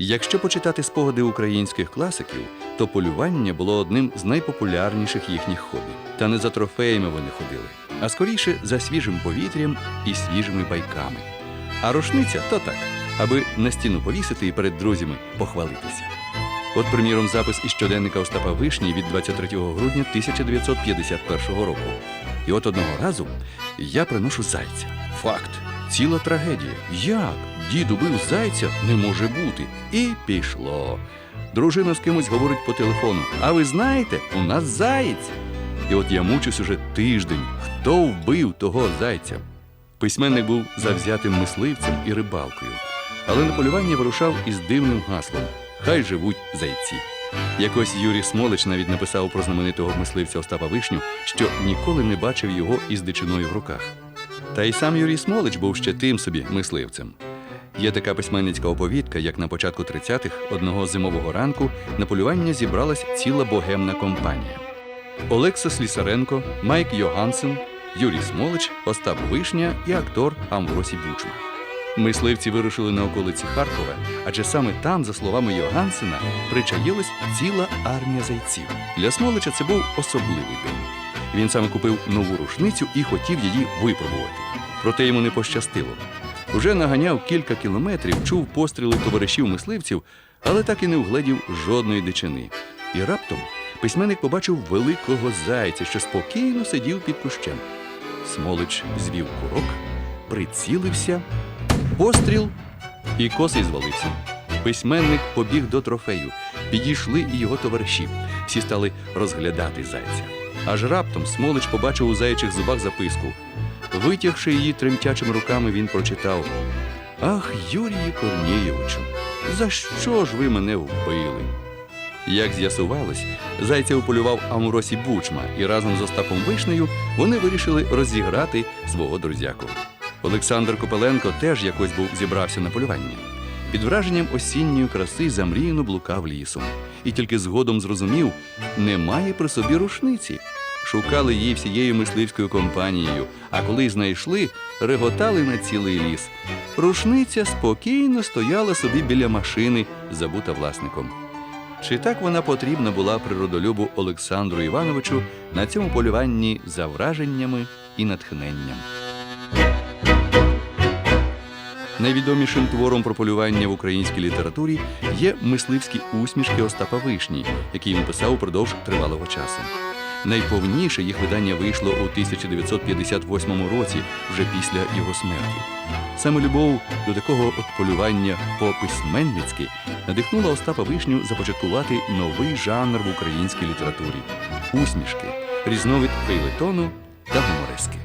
Якщо почитати спогади українських класиків, то полювання було одним з найпопулярніших їхніх хобі. Та не за трофеями вони ходили, а скоріше за свіжим повітрям і свіжими байками. А рушниця то так, аби на стіну повісити і перед друзями похвалитися. От, приміром, запис із щоденника Остапа Вишні від 23 грудня 1951 року. І от одного разу я приношу зайця. Факт. Ціла трагедія. Як? Дід убив зайця не може бути. І пішло. Дружина з кимось говорить по телефону. А ви знаєте, у нас заєць. І от я мучусь уже тиждень. Хто вбив того зайця? Письменник був завзятим мисливцем і рибалкою, але на полювання вирушав із дивним гаслом Хай живуть зайці. Якось Юрій Смолич навіть написав про знаменитого мисливця Остапа Вишню, що ніколи не бачив його із дичиною в руках. Та й сам Юрій Смолич був ще тим собі мисливцем. Є така письменницька оповідка, як на початку 30-х одного зимового ранку на полювання зібралась ціла богемна компанія. Олекса Слісаренко, Майк Йогансен, Юрій Смолич, Остап Вишня і актор Амвросій Бучма. Мисливці вирушили на околиці Харкова, адже саме там, за словами Йогансена, причаїлась ціла армія зайців. Для Смолича це був особливий день. Він саме купив нову рушницю і хотів її випробувати. Проте йому не пощастило. Уже наганяв кілька кілометрів, чув постріли товаришів мисливців, але так і не вгледів жодної дичини. І раптом письменник побачив великого зайця, що спокійно сидів під кущем. Смолич звів курок, прицілився, постріл і косий звалився. Письменник побіг до трофею. Підійшли і його товариші. Всі стали розглядати зайця. Аж раптом Смолич побачив у зайчих зубах записку. Витягши її тремтячими руками, він прочитав: Ах, Юрію Корнієвичу, за що ж ви мене вбили? Як з'ясувалось, зайця уполював Амуросі Бучма, і разом з Остапом Вишнею вони вирішили розіграти свого друзяку. Олександр Копеленко теж якось був зібрався на полювання. Під враженням осінньої краси замріяно блукав лісом. І тільки згодом зрозумів, немає при собі рушниці. Шукали її всією мисливською компанією, а коли знайшли, реготали на цілий ліс. Рушниця спокійно стояла собі біля машини, забута власником. Чи так вона потрібна була природолюбу Олександру Івановичу на цьому полюванні за враженнями і натхненням? Найвідомішим твором про полювання в українській літературі є мисливські усмішки Остапа Вишні, які він писав упродовж тривалого часу. Найповніше їх видання вийшло у 1958 році, вже після його смерті. Саме любов до такого от полювання по-письменницьки надихнула Остапа Вишню започаткувати новий жанр в українській літературі усмішки, різновид фейлетону та гуморески.